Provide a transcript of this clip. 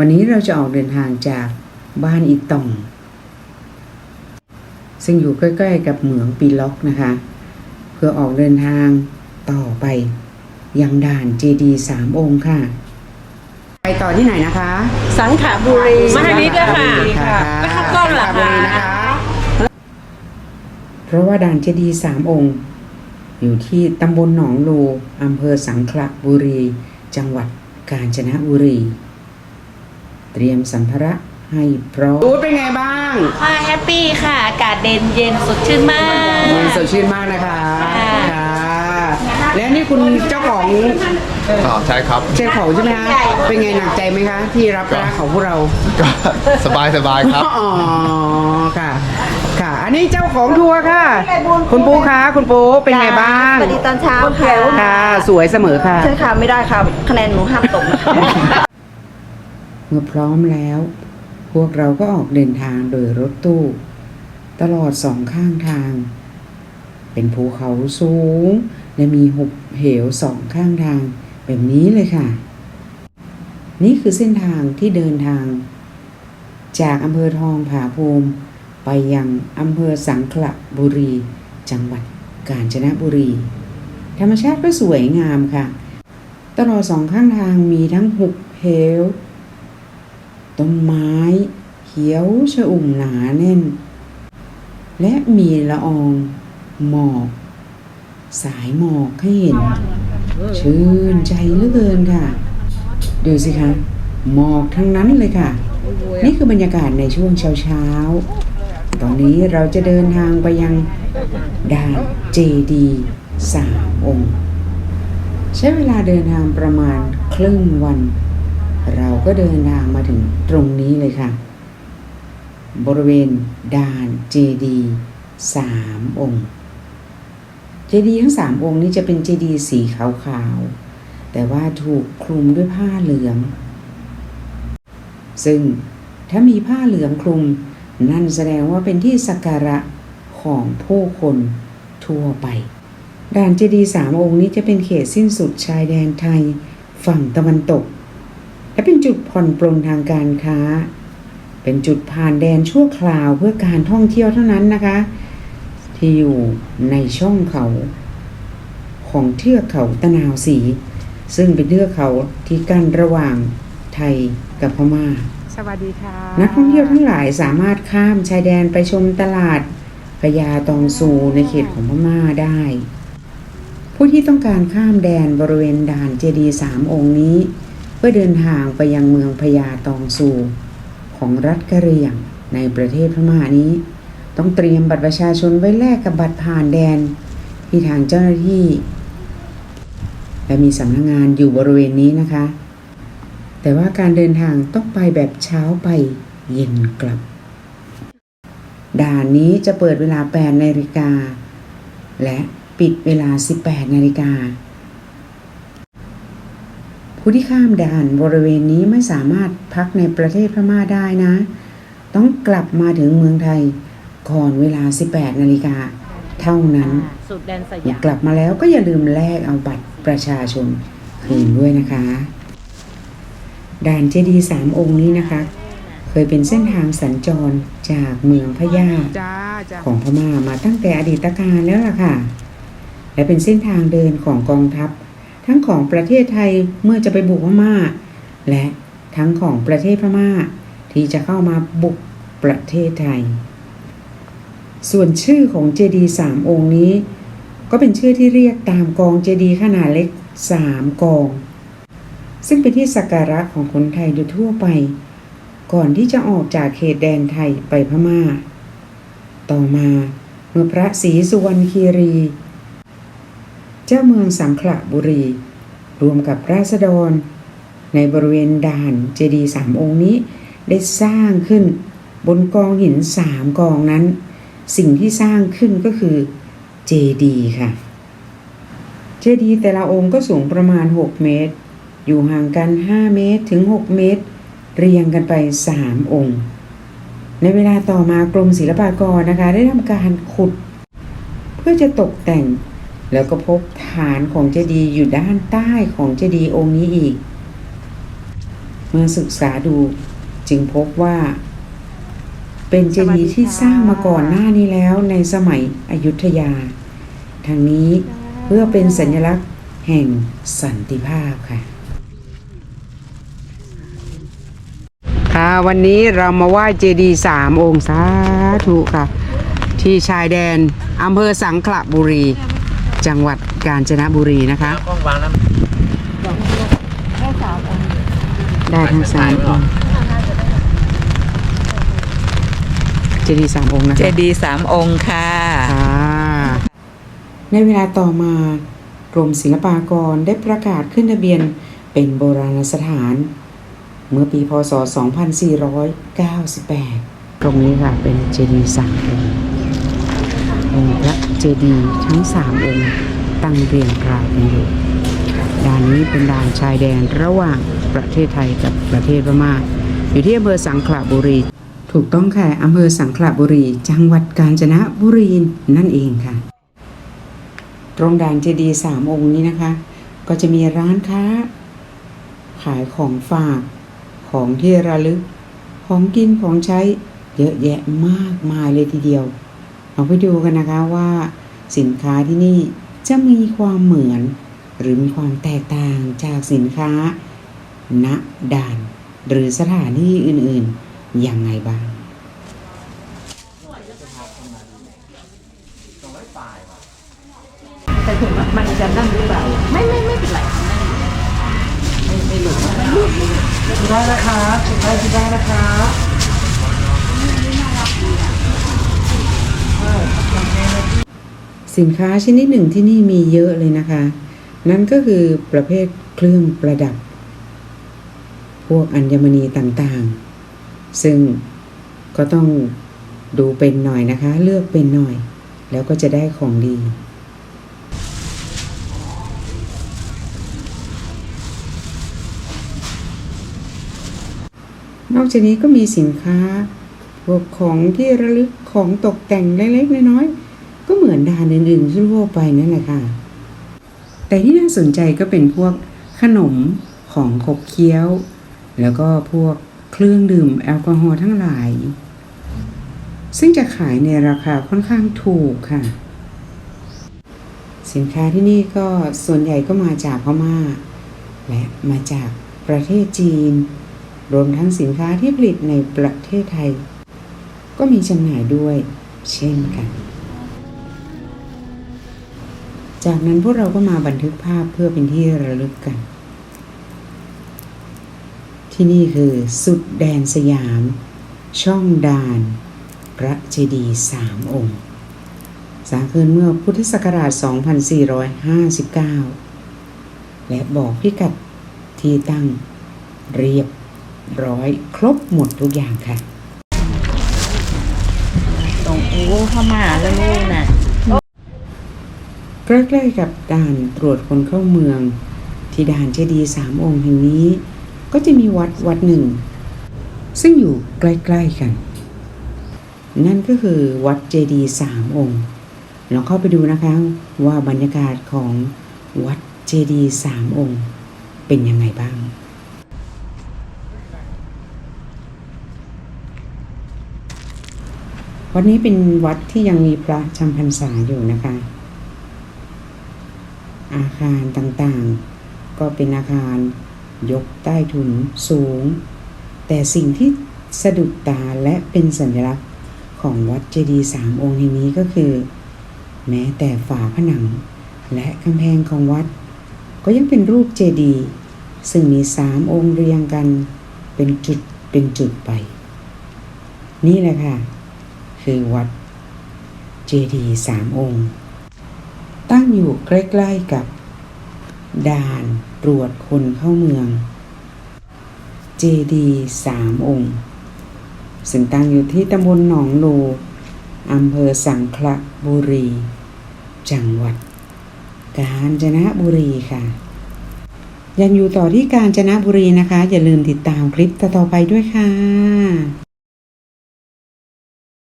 วันนี้เราจะออกเดินทางจากบ้านอีต่อง ซึ่งอยู่ใกล้ ๆ กับเหมืองปีล็อกนะคะ เพื่อออกเดินทางต่อไป ยังด่านเจดีสามองค์ค่ะ ไปต่อที่ไหนนะคะ สังขบุรีมาทางนี้ด้วยค่ะไม่เข้ากล้องเหรอสังขบุรีนะคะเพราะว่าด่านเจดีย์สามองค์ อยู่ที่ตำบลหนองลูอำเภอสังขละบุรี จังหวัดกาญจนบุรี เตรียมสัมภาระให้พร้อมรู้เป็นไงบ้างค่ะแฮปปี้ค่ะ อากาศเด่นเย็นสดชื่นมากเย็นสดชื่นมากนะคะค่ะค่ะและนี่คุณเจ้าของอ๋อใช่ครับ เจ้าของใช่ไหมคะเป็นไงหนักใจไหมคะ ที่รับร่างของพวกเราก็สบายสบายครับ อ๋อค่ะ ค่ะ อันนี้เจ้าของทัวร์ค่ะ คุณปูคะคุณปูเป็นไงบ้างสวัสดีตอนเช้าค่ะ ค่ะ สวยเสมอค่ะ ใช่ค่ะ ไม่ได้ค่ะ คะแนนหนูห้ามตกนะคะ เมื่อพร้อมแล้ว พวกเราก็ออกเดินทางโดยรถตู้ ตลอดสองข้างทาง เป็นภูเขาสูง และมีหุบเหวสองข้างทาง แบบนี้เลยค่ะ นี่คือเส้นทางที่เดินทาง จากอำเภอทองผาภูมิ ไปยังอำเภอสังขละบุรี จังหวัดกาญจนบุรี ธรรมชาติก็สวยงามค่ะ ตลอดสองข้างทางมีทั้งหุบเหว ต้นไม้เขียวชอุ่มหนาแน่น และมีละอองหมอกสายหมอกให้เห็น ชื่นใจเหลือเกินค่ะ ดูสิคะหมอกทั้งนั้นเลยค่ะ นี่คือบรรยากาศในช่วงเช้าเช้าตอนนี้เราจะเดินทางไปยังด่านเจดีสามองค์ ใช้เวลาเดินทางประมาณครึ่งวัน เราก็เดินทางมาถึงตรงนี้เลยค่ะ บริเวณด่านเจดีสามองค์ เจดีทั้งสามองค์นี้จะเป็นเจดีสีขาวๆ แต่ว่าถูกคลุมด้วยผ้าเหลือง ซึ่งถ้ามีผ้าเหลืองคลุม นั่นแสดงว่าเป็นที่สักการะของผู้คนทั่วไปด่านเจดีสามองค์นี้จะเป็นเขตสิ้นสุดชายแดนไทย ฝั่งตะวันตก และเป็นจุดผ่อนปลนทางการค้า เป็นจุดผ่านแดนชั่วคราวเพื่อการท่องเที่ยวเท่านั้นนะคะ ที่อยู่ในช่องเขา ของเทือกเขาตะนาวสี ซึ่งเป็นเทือกเขาที่กั้นระหว่างไทยกับพม่า สวัสดีค่ะ นักท่องเที่ยวทั้งหลายสามารถข้ามชายแดนไปชมตลาดพญาตองซูในเขตของพม่าได้ ผู้ที่ต้องการข้ามแดนบริเวณด่านเจดีย์สามองค์นี้เพื่อเดินทางไปยังเมืองพญาตองซูของรัฐกะเหรี่ยงในประเทศพม่านี้ ต้องเตรียมบัตรประชาชนไว้แลกกับบัตรผ่านแดน ที่ทางเจ้าหน้าที่ และมีสำนักงงานอยู่บริเวณนี้นะคะ แต่ว่าการเดินทางต้องไปแบบเช้าไปเย็นกลับ ด่านนี้จะเปิดเวลา 8 นาฬิกา และปิดเวลา 18 นาฬิกา ผู้ที่ข้ามด่านบริเวณนี้ไม่สามารถพักในประเทศพม่าได้นะ ต้องกลับมาถึงเมืองไทยก่อนเวลา 18 นาฬิกาเท่านั้นสุดแดนสเมื่ยาอมกลับมาแล้วก็อย่าลืมแลกเอาบัตรประชาชนคืนด้วยนะคะ ด่านเจดีย์สามองค์นี้นะคะ เคยเป็นเส้นทางสัญจรจากเมืองพะยาจ้าจ้าของพม่ามาตั้งแต่อดีตการแล้วล่ะค่ะ และเป็นเส้นทางเดินของกองทัพ ทั้งของประเทศไทยเมื่อจะไปบุกพม่า และทั้งของประเทศพม่า ที่จะเข้ามาบุกประเทศไทย ส่วนชื่อของเจดีย์สามองค์นี้ ก็เป็นชื่อที่เรียกตามกองเจดีย์ขนาดเล็กสามกอง ซึ่งเป็นที่สักการะของคนไทยโดยทั่วไป ก่อนที่จะออกจากเขตแดนไทยไปพม่า ต่อมาเมื่อพระศรีสุวรรณคีรี เจ้าเมืองสังขละบุรี รวมกับราษฎร ในบริเวณด่านเจดีสามองค์นี้ ได้สร้างขึ้นบนกองหินสามกองนั้น สิ่งที่สร้างขึ้นก็คือเจดีค่ะ เจดีแต่ละองค์ก็สูงประมาณ 6 เมตร อยู่ห่างกัน 5 เมตรถึง 6 เมตร เรียงกันไป 3 องค์ ในเวลาต่อมากรมศิลปากรนะคะ ได้ทำการขุด เพื่อจะตกแต่ง แล้วก็พบฐานของเจดีย์อยู่ด้านใต้ของเจดีย์องค์นี้อีก เมื่อศึกษาดูจึงพบว่า เป็นเจดีย์ที่สร้างมาก่อนหน้านี้แล้วในสมัยอยุธยา ทางนี้เพื่อเป็นสัญลักษณ์แห่งสันติภาพค่ะ ค่ะวันนี้เรามาไหว้เจดีย์สามองค์สาธุค่ะ ที่ชายแดนอำเภอสังขละบุรี จังหวัดกาญจนบุรีนะคะได้ทั้งสามองค์เจดีย์สามองค์นะเจคะดีย์สามองค์ค่ะ ค่ะในเวลาต่อมากรมศิลปากรได้ประกาศขึ้นทะเบียนเป็นโบราณสถาน เมื่อปีพศ 2498 ตรงนี้ค่ะเป็นเจดีย์สามองค์ องค์พระเจดีย์ทั้งสามองค์ตั้งเรียงรายกันอยู่ด่านนี้เป็นด่านชายแดนระหว่างประเทศไทยกับประเทศพม่าอยู่ที่อำเภอสังขละบุรี ถูกต้องค่ะอำเภอสังขละบุรี จังหวัดกาญจนบุรีนั่นเองค่ะ ตรงด่านเจดีย์สามองค์นี้นะคะ ก็จะมีร้านค้า ขายของฝากของที่ระลึก ของกินของใช้เยอะแยะมากมายเลยทีเดียว เราไปดูกันนะคะว่าสินค้าที่นี่จะมีความเหมือน หรือมีความแตกต่างจากสินค้า ณด่าน หรือสถานที่อื่นๆอย่างไงบ้างแต่ถึงมันจะนั่นหรือเปล่าไม่ไม่ไม่เป็นไรได้แล้วครับได้ได้แล้วครับ สินค้าชนิดหนึ่งที่นี่มีเยอะเลยนะคะ นั่นก็คือประเภทเครื่องประดับ พวกอัญมณีต่างๆ ซึ่งก็ต้องดูเป็นหน่อยนะคะ เลือกเป็นหน่อย แล้วก็จะได้ของดีนอกจากนี้ก็มีสินค้าพวกของที่ระลึกของตกแต่งเล็กๆน้อยๆ มือนดานอื่นๆทั่วไปนั่นแหละค่ะ แต่ที่น่าสนใจก็เป็นพวกขนมของขบเคี้ยว แล้วก็พวกเครื่องดื่มแอลกอฮอล์ทั้งหลาย ซึ่งจะขายในราคาค่อนข้างถูกค่ะ สินค้าที่นี่ก็ส่วนใหญ่ก็มาจากพม่า และมาจากประเทศจีน รวมทั้งสินค้าที่ผลิตในประเทศไทย ก็มีจำหน่ายด้วยเช่นกัน จากนั้นพวกเราก็มาบันทึกภาพเพื่อเป็นที่ระลึกกัน ที่นี่คือสุดแดนสยาม ช่องดาน พระเจดีย์สามองค์สร้างขึ้นเมื่อพุทธศักราช 2459 และบอกพิกัดที่ตั้งเรียบร้อยครบหมดทุกอย่างค่ะ ตรงอู้เข้ามาแล้วลูกน่ะ ใกล้ๆกับด่านตรวจคนเข้าเมือง ที่ด่านเจดีย์สามองค์แห่งนี้ ก็จะมีวัดวัดหนึ่ง ซึ่งอยู่ใกล้ๆกัน นั่นก็คือวัดเจดีย์สามองค์ลองเข้าไปดูนะคะว่าบรรยากาศของวัดเจดีย์สามองค์ เป็นยังไงบ้างวัดนี้เป็นวัดที่ยังมีพระจำพรรษาอยู่นะคะ อาคารต่างๆ ก็เป็นอาคารยกใต้ถุนสูง แต่สิ่งที่สะดุดตาและเป็นสัญลักษณ์ของวัดเจดีย์สามองค์แห่งนี้ก็คือ แม้แต่ฝาผนัง และกำแพงของวัด ก็ยังเป็นรูปเจดีย์ซึ่งมีสามองค์เรียงกันเป็นจุดเป็นจุดไป นี่แหละค่ะ คือวัดเจดีย์สามองค์ ตั้งอยู่ใกล้ๆกับ ด่านตรวจคนเข้าเมือง เจดีสามองค์ ซึ่งตั้งอยู่ที่ตำบลหนองโลอำเภอสังขละบุรี จังหวัด กาญจนบุรีค่ะ ยังอยู่ต่อที่กาญจนบุรีนะคะ อย่าลืมติดตามคลิปต่อๆไปด้วยค่ะ